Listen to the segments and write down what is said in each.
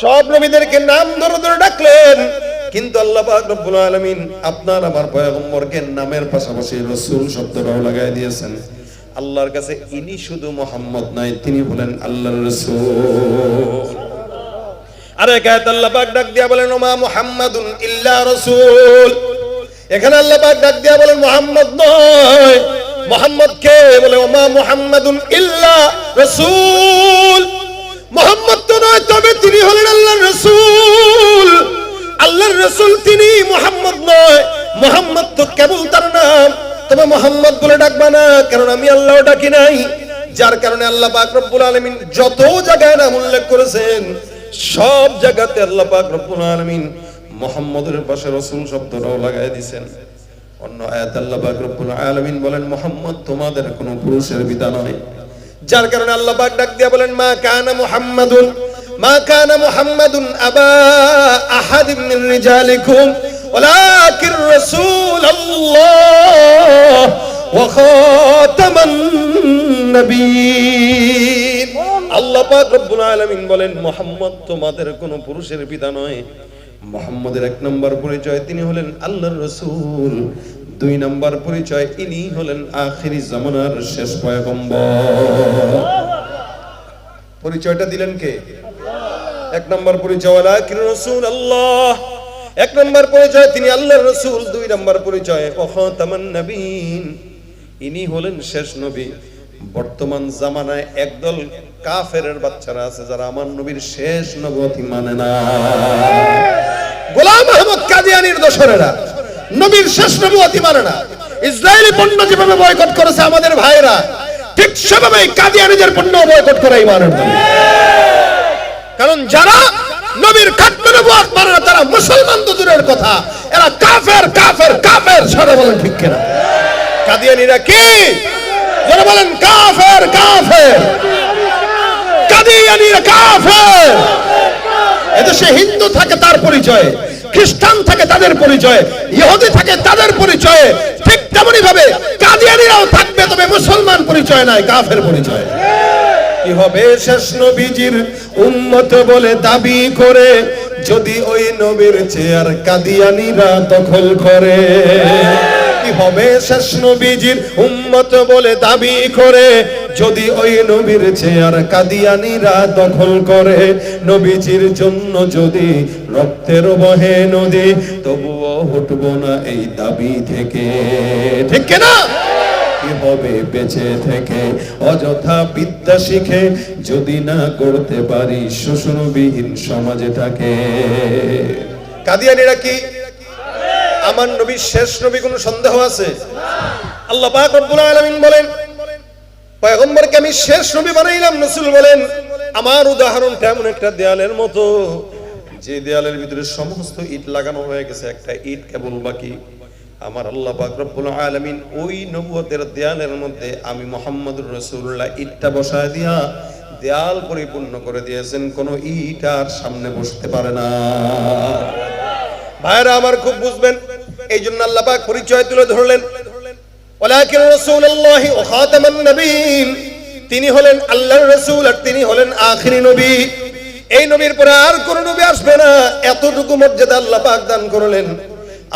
সব নবীদেরকে নাম ধরে ধরে ডাকলেন। কিন্তু আল্লাহ আপনার, আমার পয়গম্বরকে নামের পাশাপাশি শব্দটাও লাগাই দিয়েছেন। আল্লাহর কাছে ইনি শুধু মোহাম্মদ তিনি রাসূল। আরে আল্লাহ পাক ডাক দিয়া বলেন, ওমা ইল্লা এখানে আল্লাহ পাক ডাক দিয়া বলেন, মুহাম্মদ নয়। মুহাম্মদ কে? বলে, ওমা মুহাম্মাদুন ইল্লা রাসূল। মোহাম্মদ তো নয়, তবে তিনি হলেন আল্লাহর রসুল। আল্লাহর রসুল তিনি, মোহাম্মদ নয়। মোহাম্মদ তো কেবল তার নাম। তবে মোহাম্মদ বলে ডাকবা না, কারণ আমি আল্লাহ ডাকি নাই। যার কারণে আল্লাহ পাক রব্বুল আলামিন যত জায়গায় নাম উল্লেখ করেছেন, সব জায়গাতে আল্লাহ পাক রব্বুল আলামিন মোহাম্মদের পাশে রসুল শব্দটাও লাগাই দিয়েছেন। অন্য আয়াত আল্লাহ পাক রব্বুল আলামিন বলেন, মোহাম্মদ তোমাদের কোনো পুরুষের বিদা নয় যার কারণে আল্লাহ পাক ডাক দিয়া বলেন, মা কানা মুহাম্মাদুন, মা কানা মুহাম্মাদুন আবা আহাদিন মিন রিজালিকুম, ওয়ালাকিন রাসূলুল্লাহ ওয়া খাতামান নবিয়্যিন। আল্লাহ পাক রব্বুল আলামিন বলেন, মুহাম্মদ তোমাদের কোনো পুরুষের পিতা নয়। মোহাম্মদের এক নম্বর পরিচয় তিনি হলেন আল্লাহর রসুল। দুই নম্বর পরিচয় ইনি হলেন আখিরি জামানার শেষ পয়গম্বর। পরিচয়টা দিলেন কে? এক নম্বর পরিচয় রাসূল আল্লাহ এক নম্বর পরিচয়, তিনি আল্লাহর রসুল। দুই নম্বর পরিচয় নবীন। ইনি হলেন শেষ নবী। বর্তমান জামানায় একদল কাফের বাচ্চারা আছে যারা আমার নবীর শেষ নবতী মানে না। গোলাম আহমদ কাদিয়ানির দোসরেরা। নবীর শেষ নবতী মানে না। ইসরায়েলি পণ্য যেভাবে বয়কট করেছে আমাদের ভাইরা ঠিক সেভাবে কাদিয়ানিদের পণ্য বয়কট করে ইমানের দাবি কারণ যারা নবীর খাতমে নবুয়ত মানে না, তারা মুসলমান তো দূরের কথা। এরা কাফের কাফের কাফের সারা বলেন ঠিক কিনা। কাদিয়ানিরা কি? যারা বলেন কাফের কাফের। কাদিয়ানিরা কাফের। এদেশে হিন্দু থাকে তার পরিচয়। খ্রিস্টান থাকে তাদের পরিচয়, ইহুদি থাকে তাদের পরিচয়। ঠিক তেমনি ভাবে কাদিয়ানিরাও থাকবে, তবে মুসলমান পরিচয় নাই, কাফের পরিচয়। কি হবে শেষ নবীজির উম্মত বলে দাবি করে, যদি ওই নবীর চেয়ার কাদিয়ানিরা দখল করে? কি হবে শেষ নবীজির উম্মত বলে দাবি করে যদি ওই নবীর চেয়ার কাদিয়ানিরা দখল করে, নবীজির জন্য যদি রক্তের বহে নদী, তবুও উঠব না এই দাবি থেকে। ঠিক কি হবে বেঁচে থেকে? অযথা বিদ্যা শিখে যদি না করতে পারি, শোষণবিহীন সমাজে থাকে। কাদিয়ানিরা কি? আমার নবীর শেষ নবী কোনো সন্দেহ আছে? আল্লাহ বলেন পয়গম্বরকে আমি শেষ নবী বানাইলাম, রাসূল বলেন, আমার উদাহরণটা এমন একটা দেয়ালের মতো। যে দেয়ালের ভিতরে সমস্ত ইট লাগানো হয়ে গেছে, একটা ইট কেবল বাকি। আমার আল্লাহ রব্বুল আলামিন ওই নবুয়তের দেয়ালের মধ্যে আমি মুহাম্মদুর রাসূলুল্লাহ ইটটা বসায় দিয়া দেয়াল পরিপূর্ণ করে দিয়েছেন। কোন ইট আর সামনে বসতে পারে না। ভাইরা, আমার খুব বুঝবেন এই জন্য আল্লাহ পাক পরিচয় তুলে ধরলেন। ওয়ালাকিন রাসূলুল্লাহ ওয়া খাতামান নবীন। তিনি হলেন আল্লাহর রাসূল আর তিনি হলেন আখিরি নবী। এই নবীর পরে আর কোন নবী আসবে না। এতটুকু মর্যাদা আল্লাহ পাক দান করলেন।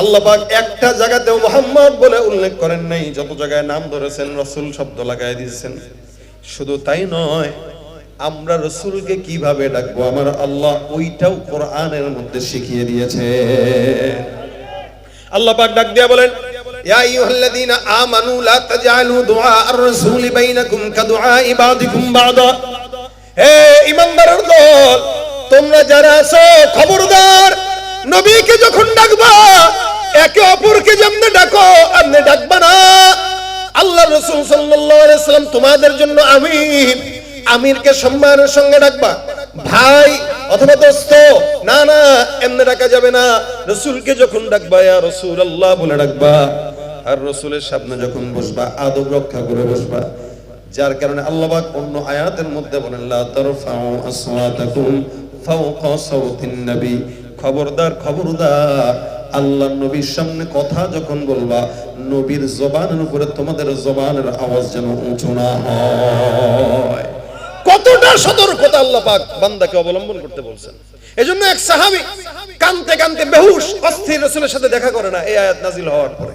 আল্লাহ পাক একটা জায়গাতেও মোহাম্মদ বলে উল্লেখ করেন নাই। যত জায়গায় নাম ধরেছেন, রসুল শব্দ লাগাই দিয়েছেন। শুধু তাই নয়, আমরা রসুলকে কীভাবে ডাকবো? আমার আল্লাহ ওইটাও কোরআনের মধ্যে শিখিয়ে দিয়েছে। আল্লাহ পাক ডাক দিয়া বলেন ইয়া আইয়ুহাল্লাযীনা আমানু লা তাজআলু দুআ আর-রাসূলি বাইনাকুম কাদুআ ইবাদিকুম বাদা হে ইমানদারের দল, তোমরা যারা আছো, খবরদার, নবীকে যখন ডাকবা, একে অপরকে যেমনে ডাকো ডাকবা না। আল্লাহ রসুল সাল্লাম তোমাদের জন্য আমির। আমিরকে সম্মানের সঙ্গে ডাকবা। ভাই অথবা দোস্ত, না না, এমনি ডাকা যাবে না। রসুলকে যখন ডাকবা রসুল আল্লাহ বলে ডাকবা। আর রসুলের সামনে যখন বসবা, আদব রক্ষা করে বসবা, যার কারণে আল্লাহ পাক অন্য আয়াতের মধ্যে বলেন খবরদার খবরদার আল্লাহ নবীর সামনে কথা যখন বলবা, নবীর জবানের উপরে তোমাদের জবানের আওয়াজ যেন উঁচু না হয়। কতটা সতর্কতা আল্লাহ পাক বান্দাকে অবলম্বন করতে বলছেন। এজন্য এক সাহাবী কানতে কানতে বেহুশ, অস্থির রাসূলের সাথে দেখা করে না, এই আয়াত নাজিল হওয়ার পরে।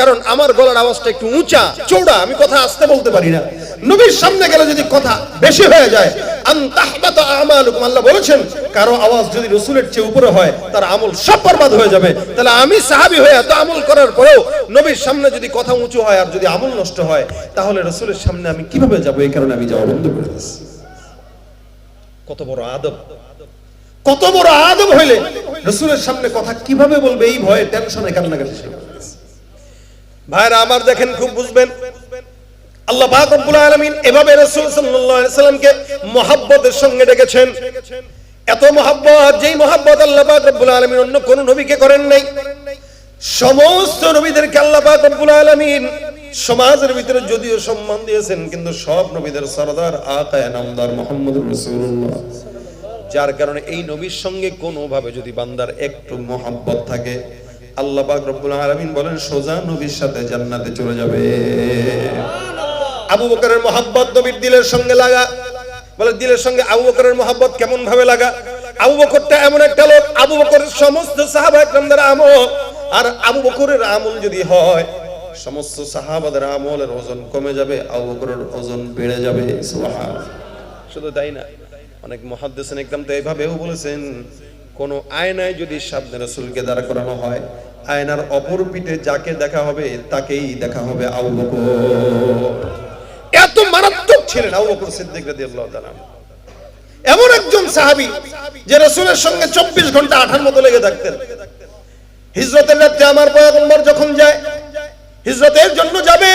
কারণ আমার গলার আওয়াজটা একটু উঁচা চৌড়া আমি কথা আসতে বলতে পারি না। নবীর সামনে গেলে যদি কথা বেশি হয়ে যায় আল্লাহ বলেছেন, কারও আওয়াজ যদি রসুলের চেয়ে উপরে হয়, তার আমল সব বরবাদ হয়ে যাবে। তাহলে আমি সাহাবী হয়ে এত আমল করার পরেও নবীর সামনে যদি কথা উঁচু হয় আর যদি আমল নষ্ট হয়, তাহলে রসুলের সামনে আমি কীভাবে যাব? এই কারণে আমি যাওয়া বন্ধ করে কত বড় আদব। কত বড় আদব হইলে রসুলের সামনে কথা কীভাবে বলবে, এই ভয়ে টেনশনে কান্নাকাটি শুরু। ভাইরা আমার দেখেন, খুব বুঝবেন। আল্লাহ পাক রব্বুল আলামিন এভাবে রাসূল সাল্লাল্লাহু আলাইহি সাল্লামকে মহব্বতের সঙ্গে ডেকেছেন। এত মহব্বত, যেই মহব্বত আল্লাহ পাক রব্বুল আলামিন অন্য কোন নবীকে করেন নাই। সমস্ত নবীদেরকে আল্লাহ পাক রব্বুল আলামিন সমাজের ভিতরে যদিও সম্মান দিয়েছেন, কিন্তু সব নবীদের সরদার আকায় নামদার মুহাম্মদুর রাসূলুল্লাহ। যার কারণে এই নবীর সঙ্গে কোনোভাবে যদি বান্দার একটু মহব্বত থাকে আল্লাহ পাক রব্বুল আলামিন বলেন, সোজা নবীর সাথে জান্নাতে চলে যাবে। আবু বকরের নবীর দিলের সঙ্গে লাগা। বলে, দিলের সঙ্গে আবু বকরের কেমন ভাবে লাগা? আবু বকরটা এমন একটা লোক, আবু বকরের সমস্ত সাহাবা একরামদের আমল। আর আবু বকরের আমল যদি হয়, সমস্ত সাহাবাদের আমলের ওজন কমে যাবে, আবু বকরের ওজন বেড়ে যাবে। শুধু তাই না, অনেক মহাদ্দেশন একদম তো এইভাবেও বলেছেন কোন আয়নায় যদি সামনে রসুলকে দাঁড়া করানো হয়, আয়নার অপর পিঠে যাকে দেখা হবে, তাকেই দেখা হবে আবু এত মারাত্মক ছিলেন আবু সিদ্দিক এমন একজন সাহাবী যে রসুলের সঙ্গে চব্বিশ ঘণ্টা আঠার মতো লেগে থাকতেন। হিজরতের রাত্রে আমার পয়গম্বর যখন যায়, হিজরতের জন্য যাবে,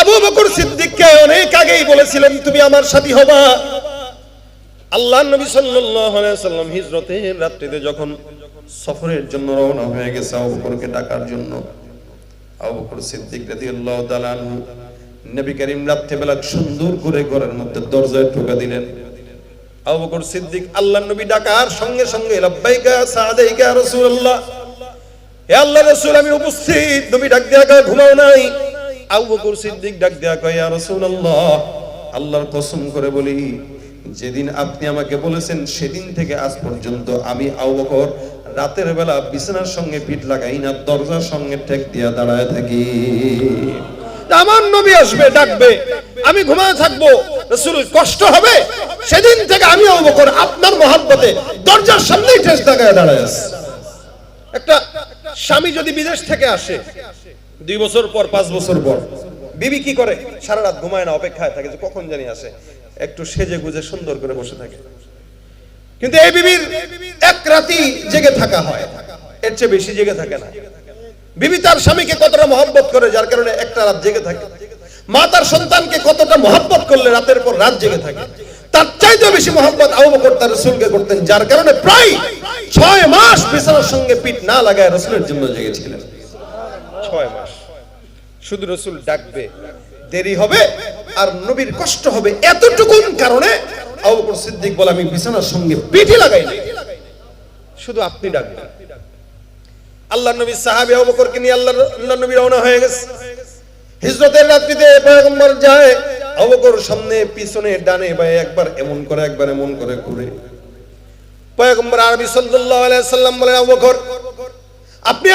আবু বকর সিদ্দিককে অনেক আগেই বলেছিলেন, তুমি আমার সাথী হবা। আল্লাহ নবী সাল্লাম হিজরতের রাত্রিতে যখন সফরের জন্য রওনা হয়ে গেছে আবু বকরকে ডাকার জন্য, আবু সিদ্দিক রাদিয়াল্লাহু তাআলা আনহু নবী করিম রাত্রিবেলা সুন্দর করে ঘরের মধ্যে দরজায় ঢোকা দিলেন। আবু বকর সিদ্দিক আল্লাহ নবী ডাকার সঙ্গে সঙ্গে, লাব্বাইকা সাদাইকা আল্লাহ আমি উপস্থিত। নবী ডাক দেয়া কয়, ঘুমাও নাই? আবু বকর সিদ্দিক ডাক দেয়া কয়, ইয়া রাসূলুল্লাহ। আল্লাহর কসম করে বলি যেদিন আপনি আমাকে বলেছেন, সেদিন থেকে আজ পর্যন্ত আমি আবু বকর রাতের বেলা বিছানার সঙ্গে পিঠ লাগাই না, দরজার সঙ্গে ঠেক দিয়া দাঁড়ায় থাকি। আমার নবী আসবে, ডাকবে, আমি ঘুমায় থাকব, রসুল কষ্ট হবে, সেদিন থেকে আমি আবু বকর আপনার মহাব্বতে দরজার সামনেই ঠেস লাগায় দাঁড়ায় একটা স্বামী যদি বিদেশ থেকে আসে, দুই বছর পর, পাঁচ বছর পর, বিবি কি করে? সারা রাত ঘুমায় না, অপেক্ষায় থাকে যে কখন জানি আসে। একটু সেজে গুজে সুন্দর করে বসে থাকে। কিন্তু এই বিবির এক রাতি জেগে থাকা হয়। এর চেয়ে বেশি জেগে থাকে না। বিবি তার স্বামীকে কতটা মহব্বত করে, যার কারণে একটা রাত জেগে থাকে। মা তার সন্তানকে কতটা মহব্বত করলে রাতের পর রাত জেগে থাকে। তার চাইতে বেশি মহব্বত আবু তার রসুলকে করতেন, যার কারণে প্রায় ছয় মাস বিছানার সঙ্গে পিঠ না লাগায় রসুলের জন্য জেগেছিলেন ছয় মাস। শুধু রসুল ডাকবে, দেরি হবে আর নবীর কষ্ট হবে এতটুকুন কারণে আবু বকর সিদ্দিক বলে, আমি বিছানার সঙ্গে পিঠে লাগাই শুধু আপনি ডাকবেন আল্লাহ নবী সাহাবী আবু বকরকে নিয়ে আল্লাহ আল্লাহ নবী রওনা হয়ে গেছে। হিজরতের রাত্রিতে পয়গম্বর যায়, আবু বকর সামনে, পিছনে, ডানে, বায়ে, একবার এমন করে, একবার এমন করে ঘুরে পয়গম্বর আরবি সাল্লাল্লাহু আলাইহি সাল্লাম বলেন, আবু বকর, আপনি